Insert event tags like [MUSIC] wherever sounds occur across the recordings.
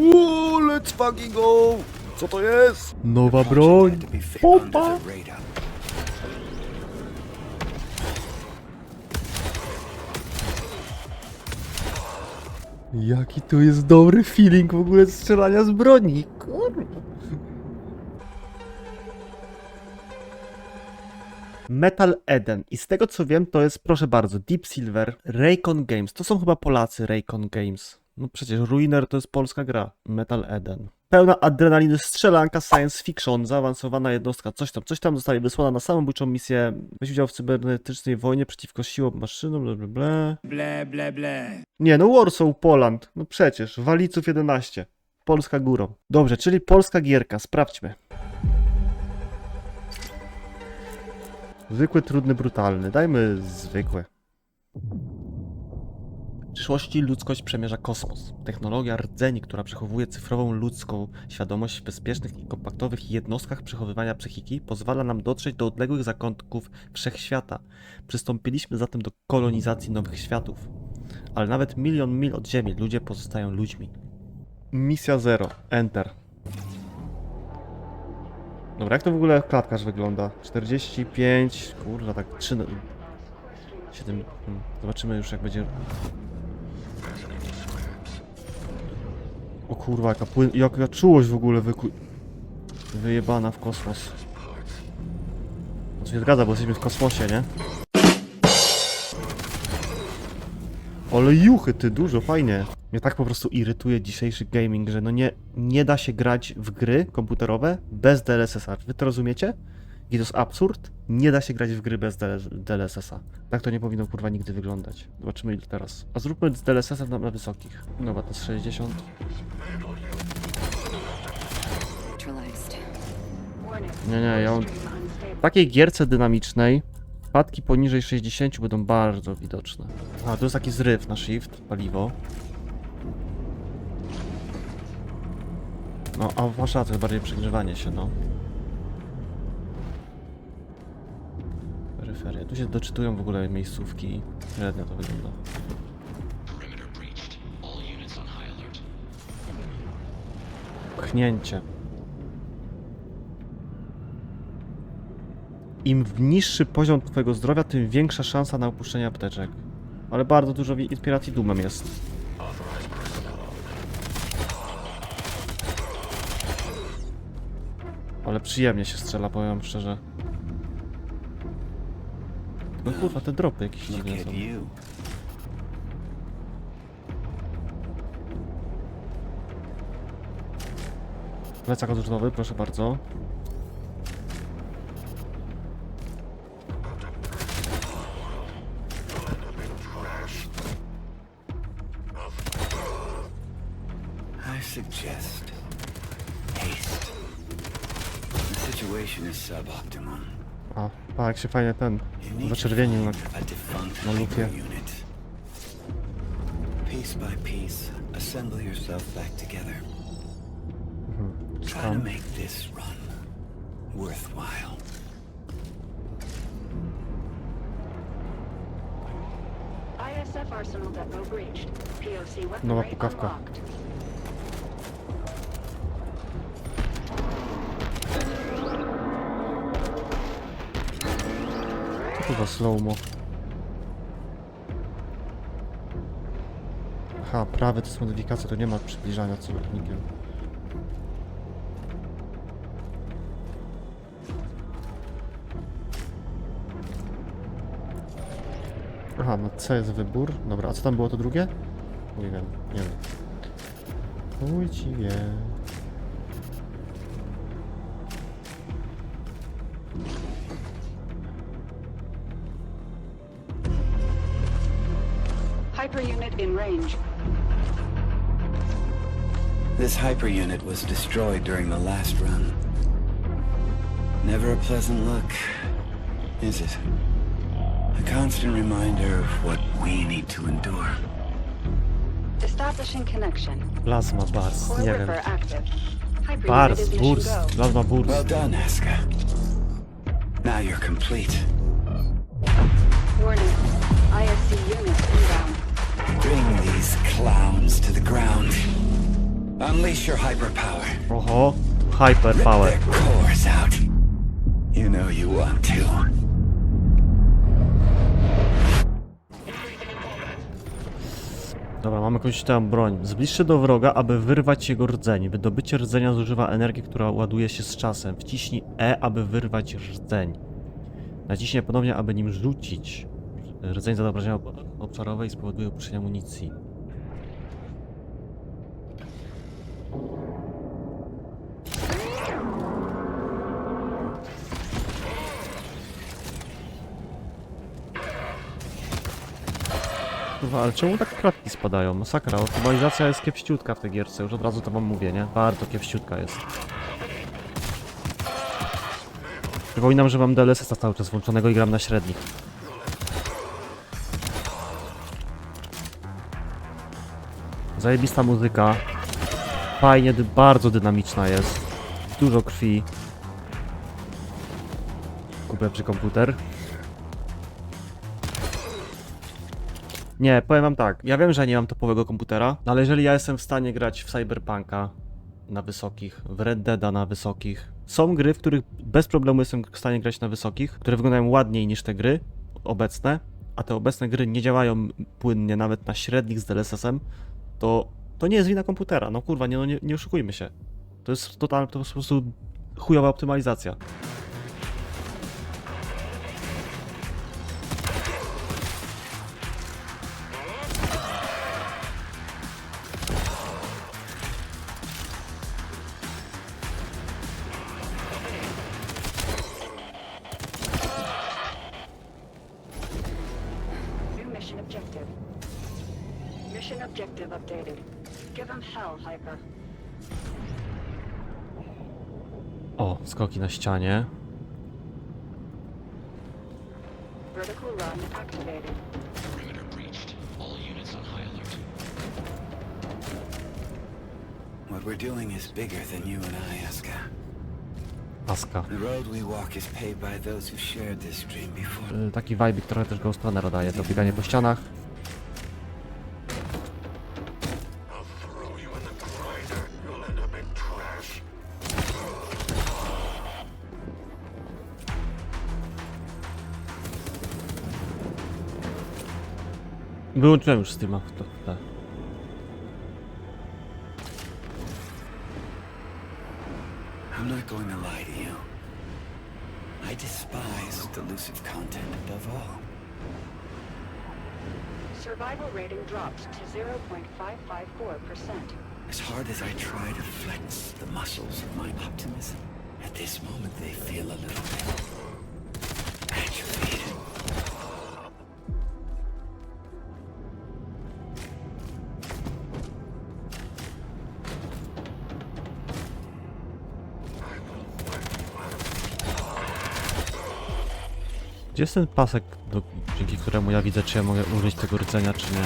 Uuu, let's fucking go! Co to jest? Nowa Broń. radar. Jaki to jest dobry feeling w ogóle strzelania z broni, kurwa. Metal Eden. I z tego co wiem, to jest, proszę bardzo, Deep Silver, Raycon Games. To są chyba Polacy Raycon Games. No przecież Ruiner to jest polska gra. Metal Eden. Pełna adrenaliny strzelanka, science fiction, zaawansowana jednostka, coś tam, coś tam zostaje wysłana na samobójczą misję. Weź udział w cybernetycznej wojnie przeciwko siłom maszynom, bla bla bla. Ble, ble, ble. Nie, no Warsaw Poland. No przecież, Waliców 11. Polska górą. Dobrze, czyli polska gierka. Sprawdźmy. Zwykły, trudny, brutalny. Dajmy zwykłe. Przyszłości ludzkość przemierza kosmos. Technologia rdzeni, która przechowuje cyfrową ludzką świadomość w bezpiecznych i kompaktowych jednostkach przechowywania psychiki, pozwala nam dotrzeć do odległych zakątków wszechświata. Przystąpiliśmy zatem do kolonizacji nowych światów. Ale nawet milion mil od Ziemi ludzie pozostają ludźmi. Misja 0. Enter. Dobra, jak to w ogóle klatkarz wygląda? 45, kurwa, tak 3... na- 7... hmm, Zobaczymy już jak będzie... O kurwa, jaka płyn... Jaka czułość w ogóle wyku... Wyjebana w kosmos. To się zgadza, bo jesteśmy w kosmosie, nie? Ale juchy, ty, dużo, fajnie. Mnie tak po prostu irytuje dzisiejszy gaming, że no nie, nie da się grać w gry komputerowe bez DLSS-a. Wy to rozumiecie? I to jest absurd? Nie da się grać w gry bez DLSS-a. Tak to nie powinno kurwa nigdy wyglądać. Zobaczymy ile teraz. A zróbmy z DLSS-em na, na wysokich. Dobra, to jest 60. neutralized. Nie, nie, ja. W takiej gierce dynamicznej spadki poniżej 60 będą bardzo widoczne. A, to jest taki zryw na shift, paliwo. No, a wasza to jest bardziej przegrzewanie się, no. Peryferia. Tu się doczytują w ogóle miejscówki. Średnio to wygląda. Pchnięcie. Im niższy poziom twojego zdrowia, tym większa szansa na opuszczenie apteczek. Ale bardzo dużo inspiracji dumem jest. Ale przyjemnie się strzela, powiem szczerze. No kurwa, te dropy jakieś you. Plecak odrzutowy, proszę bardzo. I suggest haste. The situation is suboptimal. A, pa, jak się fajnie ten zaczerwienił na... na unit. Piece by piece, assemble yourself back together. Try to make this run worthwhile. ISF arsenal depot breached. POC weapon Nowa rate pukawka. unlocked. To za slow-mo? Aha, prawy to jest modyfikacja, to nie ma przybliżania celownikiem. Aha, na C jest wybór. Dobra, a co tam było to drugie? Wiem, nie wiem. Chuj ci wie. Range. This hyper unit was destroyed during the last run. Never a pleasant look, is it? A constant reminder of what we need to endure. Establishing connection. Plasma Bars, Core nie wiem. Ripper active. Hyper Bars, is Burst, go. Plasma Burst. Well done, Aska. Now you're complete. Warning. ISC unit inbound. Bring these clowns to the ground. Unleash your hyperpower. Oho, hyper power. Their cores out. You know you want to. Dobra, mamy jakąś tam broń. Zbliż się do wroga, aby wyrwać jego rdzeń. Wydobycie rdzenia zużywa energię, która ładuje się z czasem. Wciśnij E, aby wyrwać rdzeń. Naciśnij ponownie, aby nim rzucić. Rdzeń zada obrażenia ob- obszarowe i spowoduje opuszczenie amunicji. Kurwa, ale czemu tak kratki spadają? Masakra, optymalizacja jest kiepściutka w tej gierce, już od razu to wam mówię, nie? Bardzo kiepściutka jest. Przypominam, że mam DLSS-a cały czas włączonego i gram na średnich. Zajebista muzyka. Fajnie, bardzo dynamiczna jest. Dużo krwi. Kupię przy komputer. Nie, powiem wam tak. Ja wiem, że nie mam topowego komputera, no ale jeżeli ja jestem w stanie grać w Cyberpunka na wysokich, w Red Deada na wysokich, są gry, w których bez problemu jestem w stanie grać na wysokich, które wyglądają ładniej niż te gry obecne, a te obecne gry nie działają płynnie nawet na średnich z DLSS-em, to to nie jest wina komputera. No kurwa, nie, no nie, nie oszukujmy się. To jest totalnie, to jest po prostu chujowa optymalizacja. Objective. Mission objective updated. Give them hell, Hyper. O, skoki na ścianie. Vertical run activated. Perimeter breached. All units on high alert. What we're doing is bigger than you and I, Aska. The road we walk is paved by those who shared this dream before. Y, Taki vibe trochę też Ghost Runnera daje, to bieganie po ścianach. Wyłączyłem już Steama w to. w tle. I'm not going to lie to you. I despise delusive content above all. Survival rating drops to 0.554%. As hard as I try to flex the muscles of my optimism, at this moment they feel a little bit Gdzie jest ten pasek, do, dzięki któremu ja widzę, czy ja mogę użyć tego rdzenia, czy nie?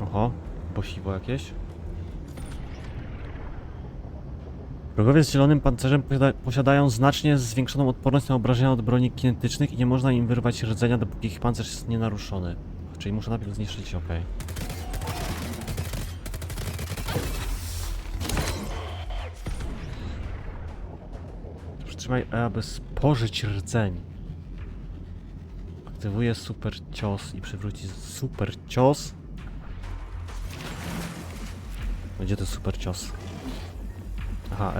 Oho, posiwo jakieś. Wrogowie z zielonym pancerzem posiada posiadają znacznie zwiększoną odporność na obrażenia od broni kinetycznych i nie można im wyrwać rdzenia, dopóki ich pancerz jest nienaruszony. Czyli muszę najpierw zniszczyć, okej. Przytrzymaj E, aby spożyć rdzeń. Aktywuje super cios i przywróci super cios. Gdzie to super cios? Aha.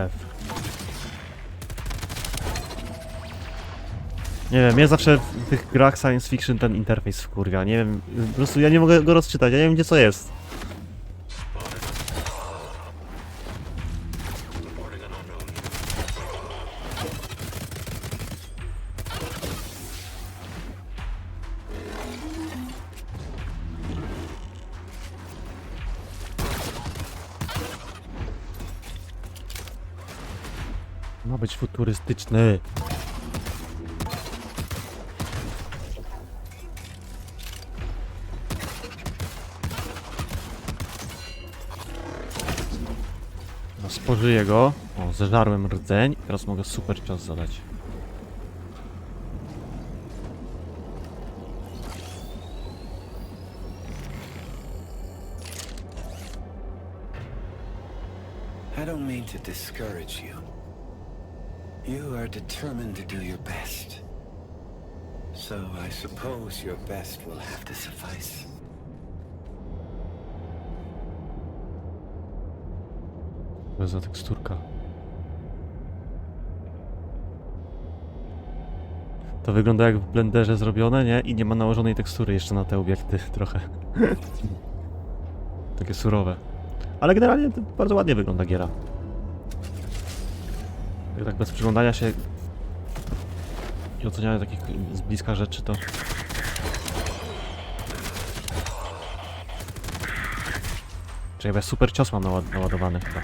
Nie wiem, mnie zawsze w tych grach science fiction ten interfejs wkurwia. Nie wiem, po prostu ja nie mogę go rozczytać, ja nie wiem gdzie co jest. taktyczny. No, spożyję go. O, zeżarłem rdzeń. Teraz mogę super cios zadać. I don't mean to discourage you. You are determined to do your best. So I suppose your best will have to suffice. Jest za teksturka. To wygląda jak w blenderze zrobione, nie? I nie ma nałożonej tekstury jeszcze na te obiekty [LAUGHS] trochę. [LAUGHS] Takie surowe. Ale generalnie to bardzo ładnie wygląda giera. Jak tak bez przyglądania się i oceniania takich z bliska rzeczy to... Czekaj, ja super cios mam naład naładowany chyba.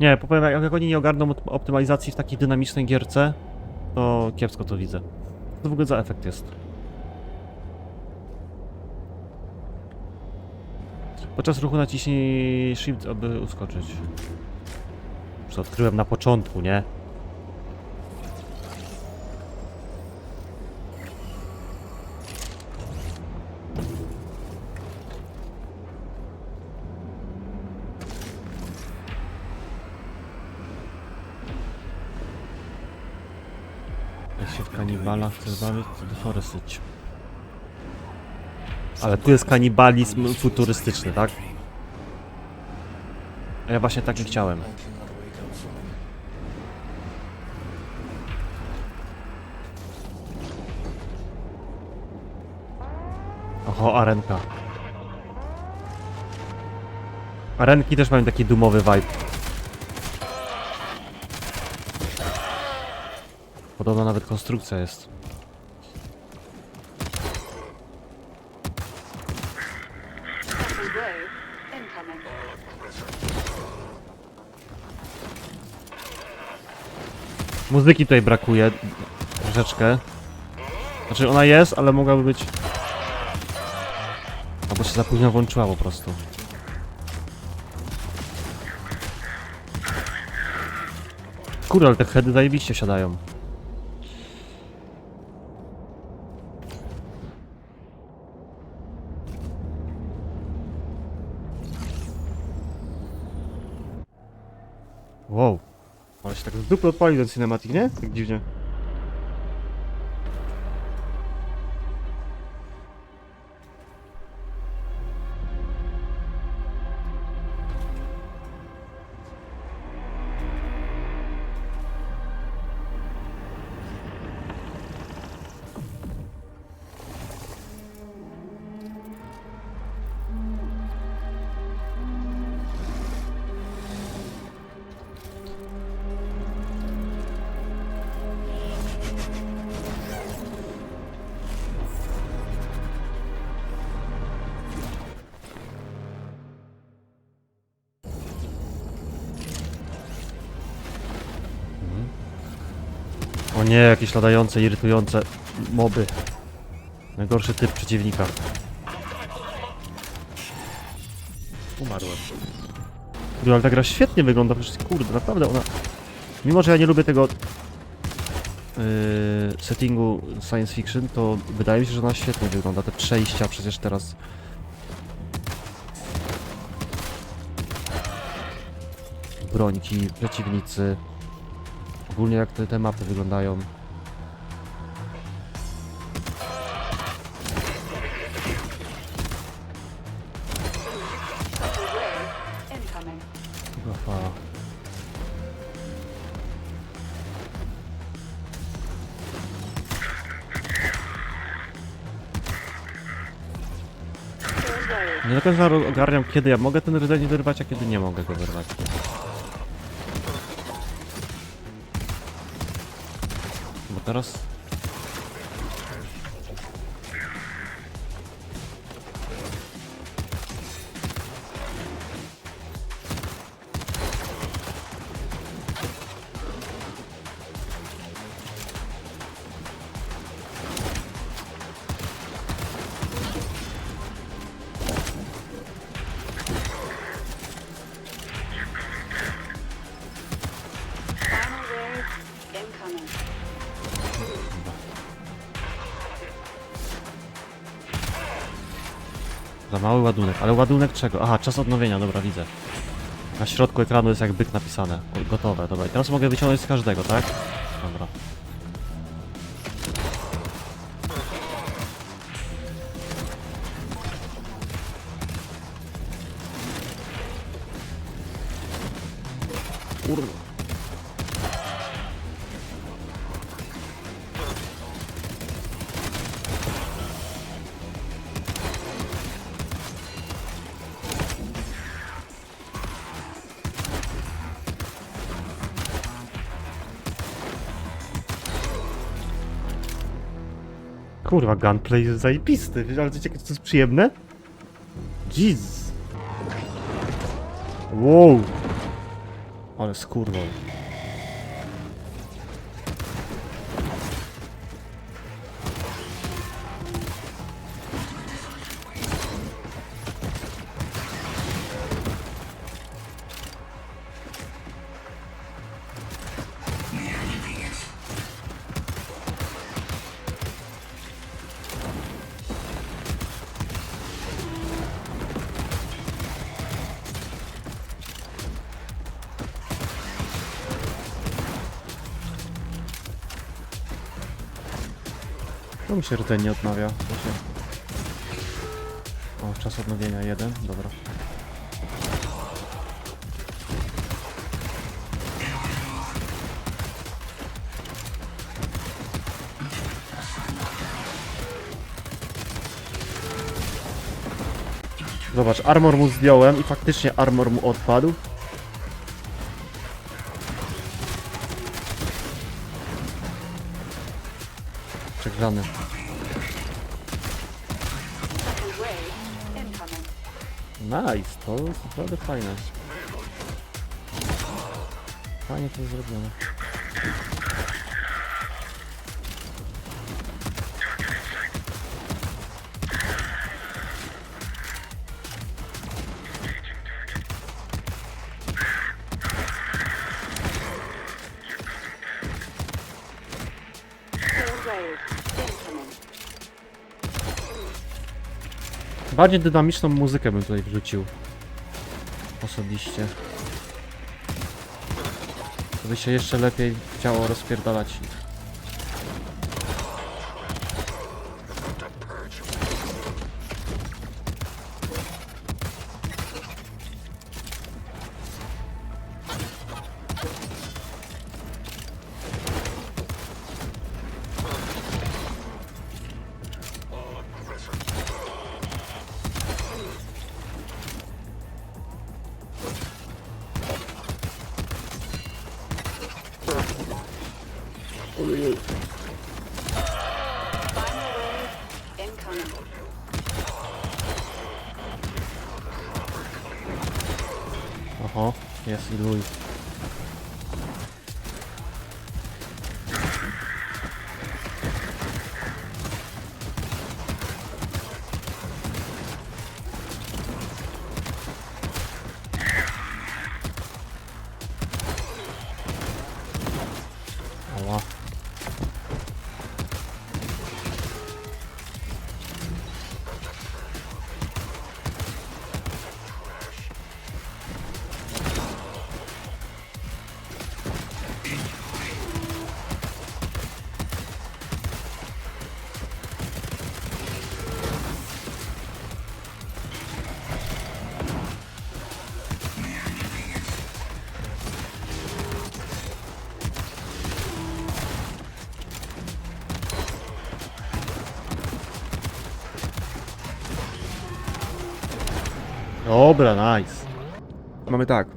Nie, powiem, jak, oni nie ogarną op- optymalizacji w takiej dynamicznej gierce, to kiepsko to widzę. Co to w ogóle za efekt jest? Podczas ruchu naciśnij Shift, aby uskoczyć. Już odkryłem na początku, nie? Jak się w kanibala chcesz bawić, to do Forest idź. Ale tu jest kanibalizm futurystyczny, tak? A ja właśnie tak nie chciałem. Oho, arenka. Arenki też mają taki dumowy vibe. Podobno nawet konstrukcja jest. Muzyki tutaj brakuje troszeczkę. Znaczy ona jest, ale mogłaby być... Albo się za późno włączyła po prostu. Kurde, ale te heady zajebiście siadają. Wow. Dupy odpalił ten cinematic, nie? Tak dziwnie. Jakieś ladające, irytujące moby. Najgorszy typ przeciwnika. Umarłem. Kurde, ale ta gra świetnie wygląda, przecież kurde, naprawdę ona... Mimo, że ja nie lubię tego yy, settingu science fiction, to wydaje mi się, że ona świetnie wygląda. Te przejścia przecież teraz... Brońki, przeciwnicy... Ogólnie jak te, te mapy wyglądają. Nie do końca ogarniam kiedy ja mogę ten rdzeń wyrwać, a kiedy nie mogę go wyrwać. Bo teraz... mały ładunek. Ale ładunek czego? Aha, czas odnowienia, dobra, widzę. Na środku ekranu jest jak byk napisane. Gotowe, dobra. I teraz mogę wyciągnąć z każdego, tak? Dobra. Gunplay jest zajebisty. Ale wiecie, to jest przyjemne? Jeez. Wow. Ale skurwol. Się rdzeń nie odnawia. O, czas odnowienia jeden, dobra. Zobacz, armor mu zdjąłem i faktycznie armor mu odpadł. Przegrzany. To jest naprawdę fajne. Fajnie to zrobione. Wave incoming. Bardziej dynamiczną muzykę bym tutaj wrzucił. Osobiście. To by się jeszcze lepiej chciało rozpierdalać. Final wave incoming. Oho, jest i luj. Dobra, nice. Mamy tak.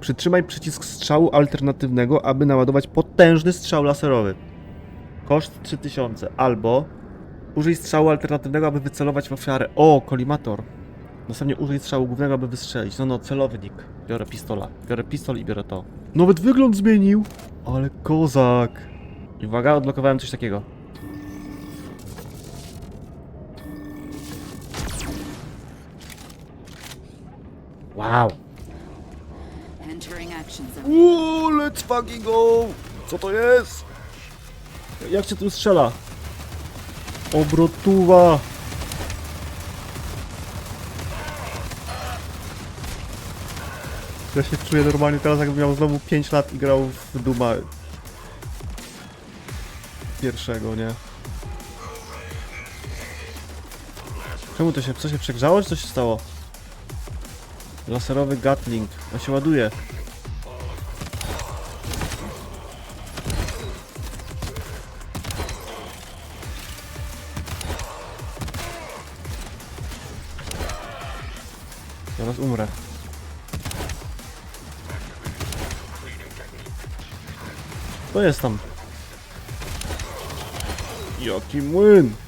Przytrzymaj przycisk strzału alternatywnego, aby naładować potężny strzał laserowy. Koszt 3000. Albo użyj strzału alternatywnego, aby wycelować w ofiarę. O, kolimator. Następnie użyj strzału głównego, aby wystrzelić. No no, celownik. Biorę pistola. Biorę pistol i biorę to. Nawet wygląd zmienił. Ale kozak. I uwaga, odblokowałem coś takiego. Wow. Uuu, let's fucking go! Co to jest? Jak się tu strzela? Obrotuwa! Ja się czuję normalnie teraz, jakbym miał znowu 5 lat i grał w Duma pierwszego, nie? Czemu to się, co się przegrzało, czy co się stało? Laserowy Gatling, on się ładuje. Zaraz umrę. To jest tam. Jaki młyn!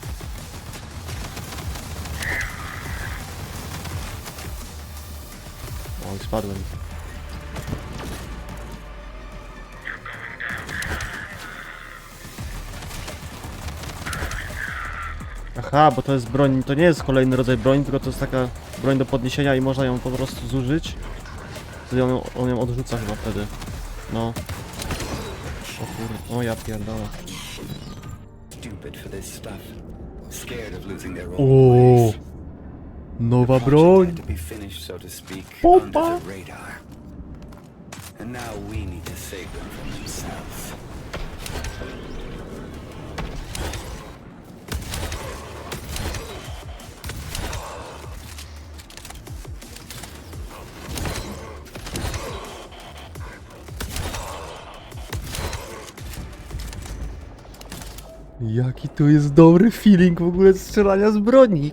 Spadłem. Aha, bo to jest broń, to nie jest kolejny rodzaj broni, tylko to jest taka broń do podniesienia i można ją po prostu zużyć. Wtedy on, ją- on ją odrzuca chyba wtedy. No. O kurde, o ja pierdolę. Stupid for this stuff. Scared of losing their O, own place. Nowa broń! Pompa. Jaki to jest dobry feeling w ogóle strzelania z broni.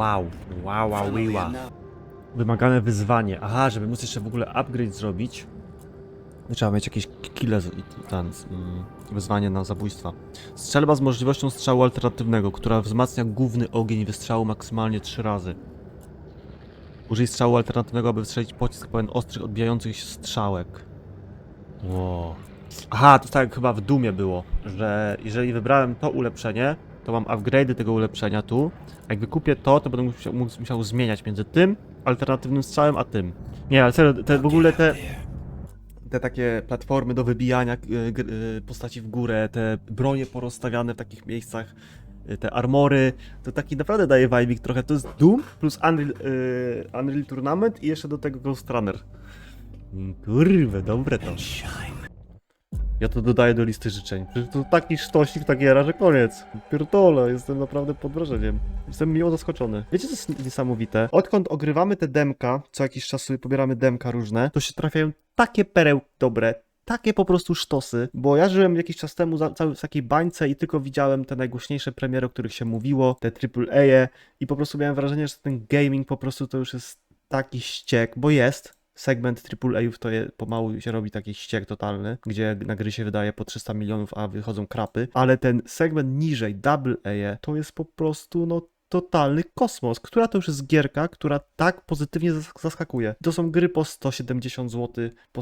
Wow, wow, wow, wow. Wymagane wyzwanie. Aha, żeby móc jeszcze w ogóle upgrade zrobić, trzeba mieć jakieś kile, ten, mm, wyzwanie na zabójstwa. Strzelba z możliwością strzału alternatywnego, która wzmacnia główny ogień wystrzału maksymalnie 3 razy. Użyj strzału alternatywnego, aby wstrzelić pocisk pełen ostrych, odbijających się strzałek. Wow. Aha, to tak jak chyba w Dumie było, że jeżeli wybrałem to ulepszenie, to mam upgrade'y tego ulepszenia tu, a jak wykupię to, to będę musiał, mus- musiał zmieniać między tym alternatywnym strzałem, a tym. Nie, ale serio, te, w ogóle te, te takie platformy do wybijania y, y, postaci w górę, te bronie porozstawiane w takich miejscach, y, te armory, to taki naprawdę daje vibe trochę. To jest Doom plus Unreal, Unreal Tournament i jeszcze do tego Ghost Runner. Mm, Kurwa, dobre to. Ja to dodaję do listy życzeń. Przecież to taki sztosik, ta giera, że koniec. Pierdolę, jestem naprawdę pod wrażeniem. Jestem miło zaskoczony. Wiecie co jest niesamowite? Odkąd ogrywamy te demka, co jakiś czas sobie pobieramy demka różne, to się trafiają takie perełki dobre, takie po prostu sztosy, bo ja żyłem jakiś czas temu za, cały w takiej bańce i tylko widziałem te najgłośniejsze premiery, o których się mówiło, te AAA i po prostu miałem wrażenie, że ten gaming po prostu to już jest taki ściek, bo jest, segment AAA-ów to je, pomału się robi taki ściek totalny, gdzie na gry się wydaje po 300 milionów, a wychodzą krapy, ale ten segment niżej, double A, to jest po prostu no totalny kosmos, która to już jest gierka, która tak pozytywnie zas- zaskakuje. To są gry po 170 zł, po,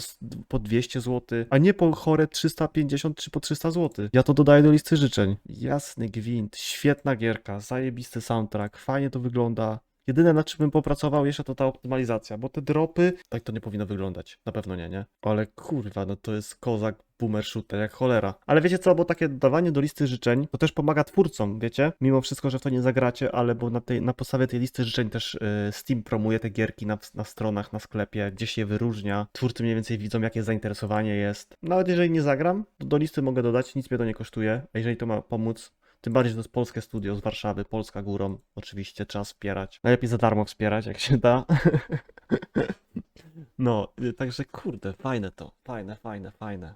po 200 zł, a nie po chore 350 czy po 300 zł. Ja to dodaję do listy życzeń. Jasny gwint, świetna gierka, zajebisty soundtrack, fajnie to wygląda. Jedyne na czym bym popracował jeszcze to ta optymalizacja, bo te dropy, tak to nie powinno wyglądać. Na pewno nie, nie? Ale kurwa, no to jest kozak boomer shooter jak cholera. Ale wiecie co, bo takie dodawanie do listy życzeń to też pomaga twórcom, wiecie? Mimo wszystko, że w to nie zagracie, ale bo na, tej, na podstawie tej listy życzeń też y, Steam promuje te gierki na, na stronach, na sklepie, gdzieś je wyróżnia. Twórcy mniej więcej widzą, jakie zainteresowanie jest. Nawet jeżeli nie zagram, to do listy mogę dodać, nic mnie to nie kosztuje, a jeżeli to ma pomóc, tym bardziej, że to jest polskie studio z Warszawy, Polska górą. Oczywiście trzeba wspierać. Najlepiej za darmo wspierać, jak się da. [LAUGHS] No, y, także kurde, fajne to. Fajne, fajne, fajne.